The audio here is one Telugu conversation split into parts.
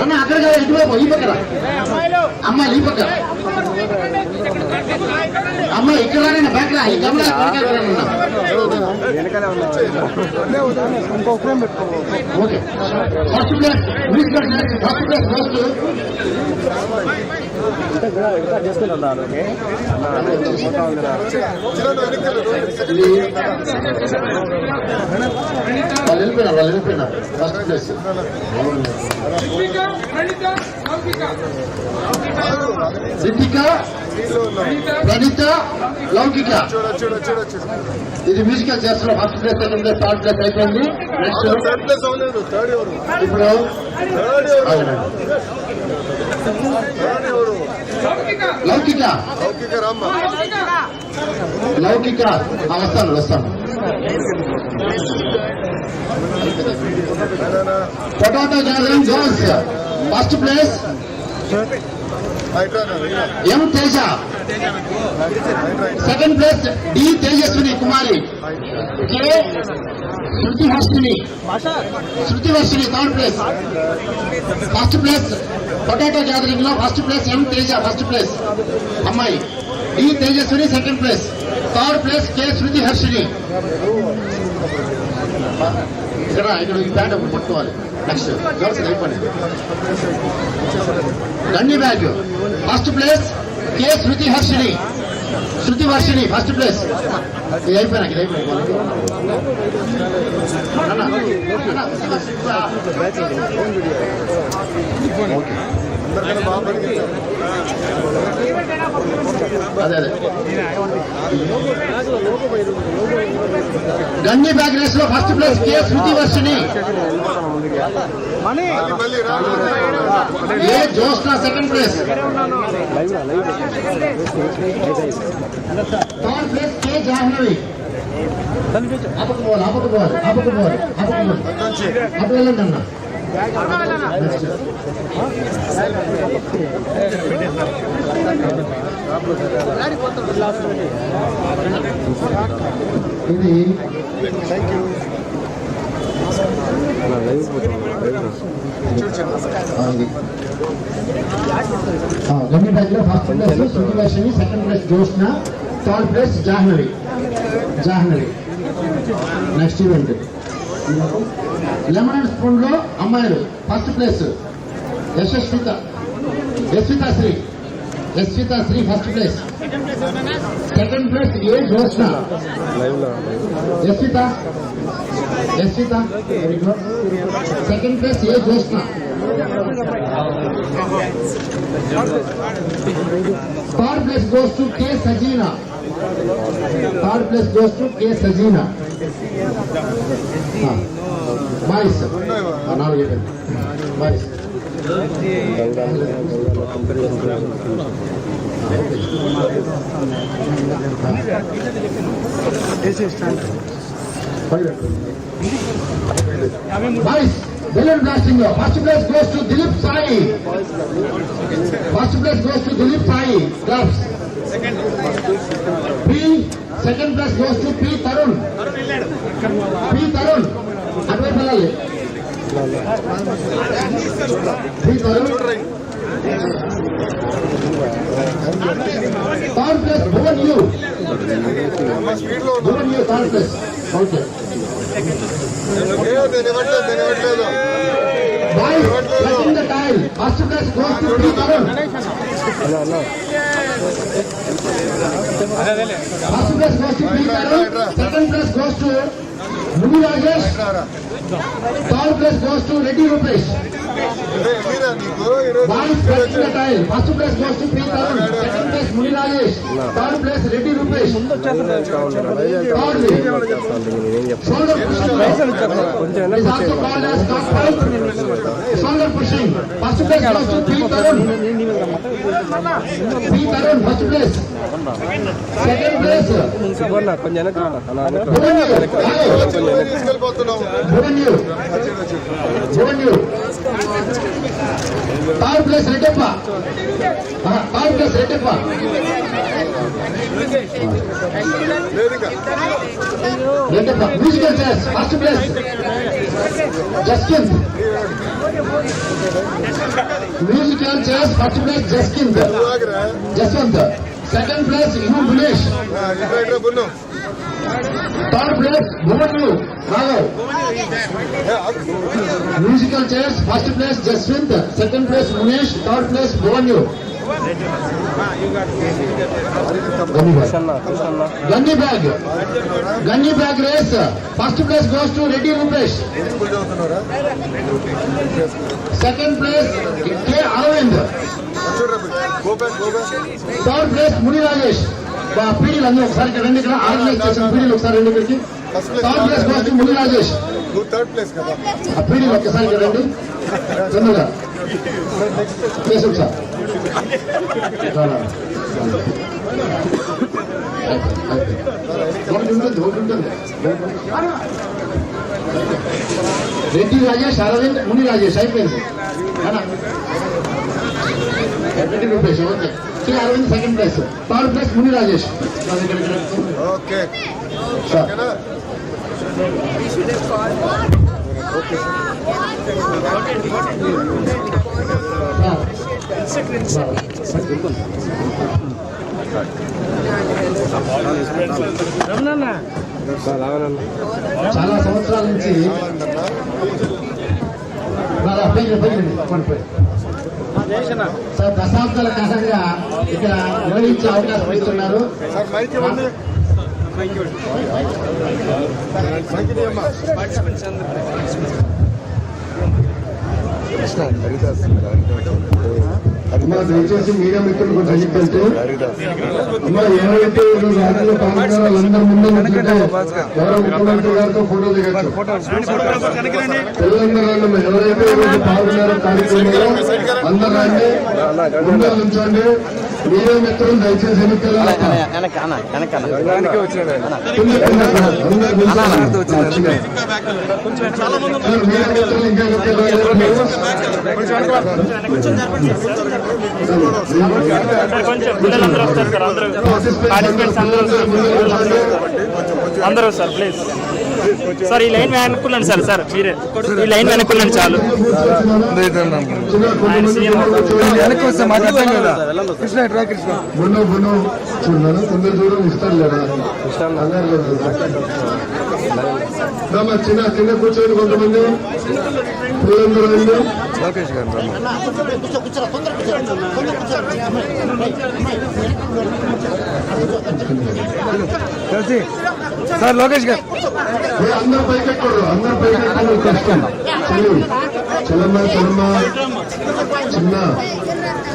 అన్న అక్కడ కాదు ఇటువైపు ఈ పక్కన అమ్మాయి ఈ పక్క. అమ్మాయి ఇక్కడ బ్యాక్ రా ఈ గమలా okay. First place first place first వాళ్ళు వెళ్ళిపోయినారు వాళ్ళు వెళ్ళిపోయినారు ఫస్ట్ ప్లేస్ ప్రణిత లౌకిక ఇది మ్యూజికల్ చేర్స్లో ఫస్ట్ ప్లేస్ అయితే థర్డ్ ప్లేస్ అయిపోయింది నెక్స్ట్ థర్డ్ ప్లేస్ అవ్వలేదు థర్డ్ ఎవరు ఇప్పుడు థర్డ్ ఎవరు అవునండి. థర్డ్ ఎవరు లౌకిక. లౌకిక వస్తాను వస్తాను. Potato gathering Jones first place. M Teja? Second place D Tejaswini Kumari. K Shruti Harshini Shruti Varshini third place. First place potato గ్యాదరింగ్లో first place M Teja first place అమ్మాయి. ఈ Tejaswini second place. Third place K Shruti Harshini ఇక్కడ ఇక్కడ ఈ బ్యాగ్ ఒకటి పట్టుకోవాలి. నెక్స్ట్. గర్ల్స్ అయిపోయింది gunny bag. First place K Shruti Harshini Shruti Varshini first place. ఇది అయిపోయినా ఇది అయిపోయినా. ఓకే. అందరికన్నా బాగా పనిచేశారు. అదే అదే. గండి బ్యాగ్ రేస్లో first place K Shruti Varshini A Joshna second place. Third place K Jahnavi. అప్పకు పోవాలి అప్పకు పోవాలి అప్పకు పోవాలి అప్పకు వెళ్ళండి అన్న. ఇది థ్యాంక్ యూ గమ్మి బ్యాగ్లో first place Suryavarshini second place Joshna third place Jahnavi Jahnavi next event lemon and స్పూన్లో అమ్మాయిలు first place Yashasvitha Yashwitha Sri Yashwitha Sri first place second place A Joshna Yashwitha Yashwitha very good second place A Joshna third place goes to K Sajina third place goes to K Sajina boys నాలుగు boys boys balloon బ్లాస్టింగ్లో first place goes to Dilip Sai first place goes to Dilip Sai clubs P second place goes to P Tarun P Tarun అటువైపు వెళ్ళాలి P Tarun third place Bhuvan U స్పీడ్లో ఉన్నా Bhuvan U third place okay A, నేను ఇవ్వట్లేదు నేను ఇవ్వట్లేదు boys touching the tail first place goes to P Tarun first place goes to second place goes to Muni Rajesh third place goes to Reddy Rupesh first place goes to P Tarun second place Muni Rajesh third place Reddy Rupesh shoulder pushing. First place goes to P. Tarun. P. Tarun, first place. Second place. కొంచెం వెనక్కి. అలా వెనక్కి రా. Bhuvanyu. Reddappa Bhuvanyu. Bhuvanyu. Reddappa Reddappa musical chairs first place Jaskind musical chairs first place Jaskind Jaswanth second place ఇను Gunesh third place భువన్లు Raghav musical chairs first place Jaswinth second place Munesh third place భువన్యు gunny bag gunny bag race first place goes to Reddy Rupesh second place K Aravind third place Muni Rajesh మా పీడీలు ఒకసారి రండి ఇక్కడ ఆర్గనైజ్ చేసిన పీడీలు ఒకసారి రండి ఇక్కడికి third place to Muni Rajesh. Third place కదా. ఆ పీడీలు ఒక్కసారి ఇక్కడ రండి. తొందరగా. ప్లేస్ ఒకసారి. ఒకటి ఉంటుంది ఒకటి ఉంటుంది. రెడ్డి రాజేష్ అరవింద్ ముని రాజేష్ అయిపోయింది. Reddy Rupesh okay Shri Aravind second place third place Muni Rajesh అది ఇక్కడ, ఇక్కడ. ఓకే సార్ ఓకేనా చాలా సంవత్సరాల నుంచి బాగా పైకి పైకి సార్ దశాబ్దాల కాలంగా ఇక్కడ నిర్వహించే అవకాశం ఇస్తున్నారు. సార్ అమ్మా దయచేసి మీడియా మిత్రులు కొంచెం చెప్పంటే అమ్మా ఎవరైతే ఈరోజు రాత్రిలో పాల్గొన్నారో వాళ్ళందరి ముందు నుంచుంటే గౌరవ ముఖ్యమంత్రి గారితో ఫోటో దిగచ్చు. అమ్మా. ఎవరైతే ఈరోజు పాల్గొన్నారో కార్యక్రమంలో అందరూ రండి ముందర నుంచోండి. మీడియా మిత్రులు దయచేసి అందరూ సార్ ప్లీజ్ సార్ ఈ లైన్ వెనక్కున్నాను సార్ సార్ మీరే. ఈ లైన్ వెనక్కున్నాను చాలు. కృష్ణ కృష్ణ. చిన్న కింద కూర్చోండి కొంతమంది. లోకేష్ గారు కలిసి సార్ లోకేష్ గారు. ఏ, అందరూ పైకి ఎక్కరు అందరూ పైకి ఎక్కరు కష్టం చెల్లమ్మ చెల్లమ్మ చిన్న.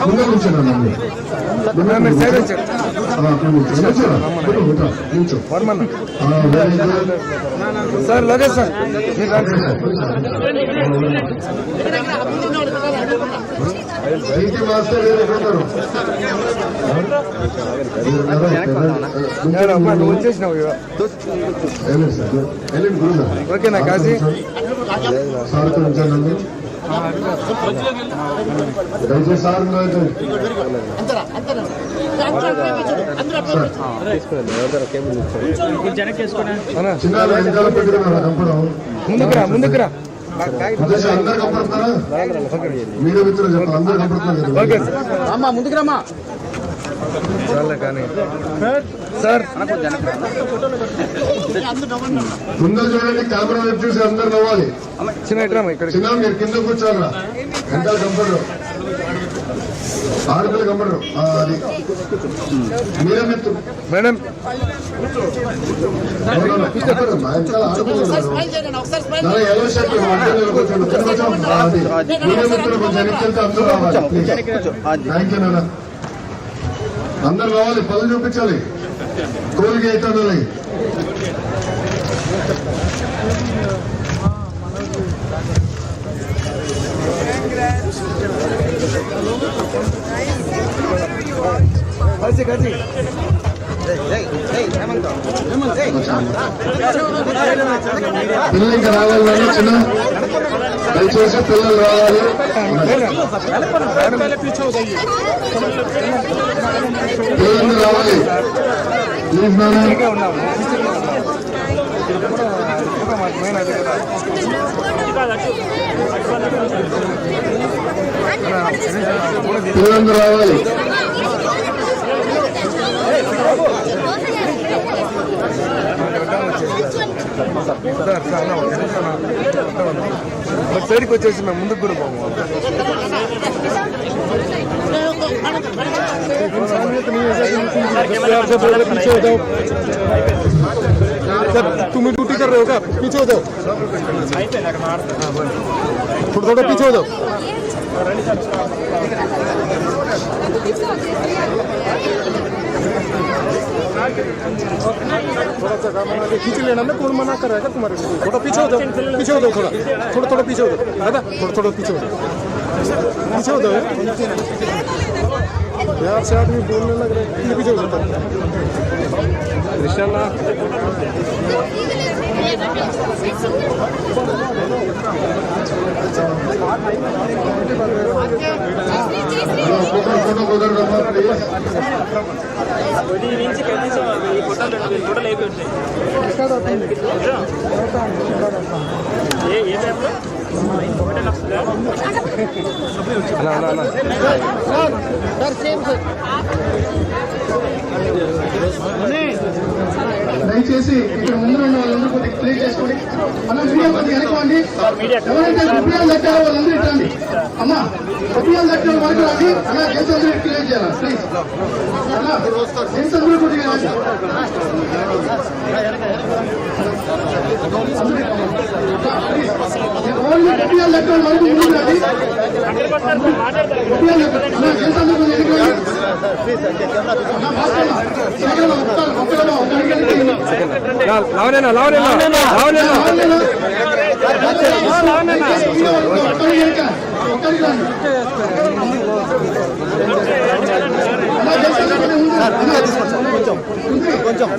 ముందు కూర్చోండి very good. Sir Lokesh sir master గారు వచ్చేసినావు ఓకేనా కాశీ సార్ కొంచెం రండి. దయచేసి సార్ ఉన్నారు. అన్నా, చిన్న వెనకాల పెట్టుకున్నారు కంపడం ముందుకు రా ముందుకు రా ఉద్దేశం అందరు కంపడుతున్నారా మీడియా మిత్రులు చెప్పాలి అందరు కంపడుతున్నారు ఓకే కదా. సార్ చాలే కానీ. సార్. ముందర చూడండి కెమెరా వైపు చూసి అందరు నవ్వాలి. చిన్న ఇట్రా ఇక్కడ చిన్న మీరు కింద కూర్చోాలరా వెనకాల కంపడరు ఆడపిల్ల కంపడరు ఆ, అది. మిత్రులు మేడం. ఎల్లో షర్ట్ కూర్చోండి. మీడియా మిత్రులు కొంచెం అందరూ రావాలి. థ్యాంక్ యూ నాన్న. అందరు కావాలి పనులు చూపించాలి. కోరిక అవుతుంది పిల్లలు ఇంకా రావాలి చిన్న. దయచేసి పిల్లలు రావాలి. పిల్లలు రావాలి. ప్లీజ్ పిల్లలు రావాలి. సైడ్కి వచ్చేసి మేము ముందుకు కూడా పోము पीछे हो जाओ सर तुम ड्यूटी कर रहे हो क्या पीछे हो जाओ थोड़ा थोड़ा पीछे हो जाओ थोड़ा सा काम आगे खींच लेना मैं कौन मना कर रहा है तुम्हारे लिए थोड़ा पीछे हो जाओ पीछे हो जाओ थोड़ा थोड़ा थोड़ा पीछे हो जाओ दादा थोड़ा थोड़ा पीछे हो जाओ पीछे हो जाओ यार से आदमी बोलने लग रहा है पीछे हो जाता है कृष्णा నుంచి కనీసం ఈ ఫోటోలు రెండు వేలు ఫోటోలు అయిపోయి ఉంటాయి నిజం? ఏ ఏ టైంలో ఒకటే నడుస్తుందా? దయచేసి ఇక్కడ ముందు ఉన్న వాళ్ళందరూ కొద్దిగా క్లియర్ చేసుకోండి. అన్న మీడియా కొద్దిగా అనుకోండి ఎవరైతే రూపాయలు కట్టారో వాళ్ళందరూ ఇట్టండి అమ్మా రూపాయలు కట్టిన వరకు రండి అలా అందరూ క్లియర్ చేయాలి ప్లీజ్ అలా అందరూ కొద్దిగా. ఓన్లీ రూపాయలు కట్టిన వరకు ముందు అలా కొద్దిగా భాస్కర్ అన్న, శేఖర్ కొంచెం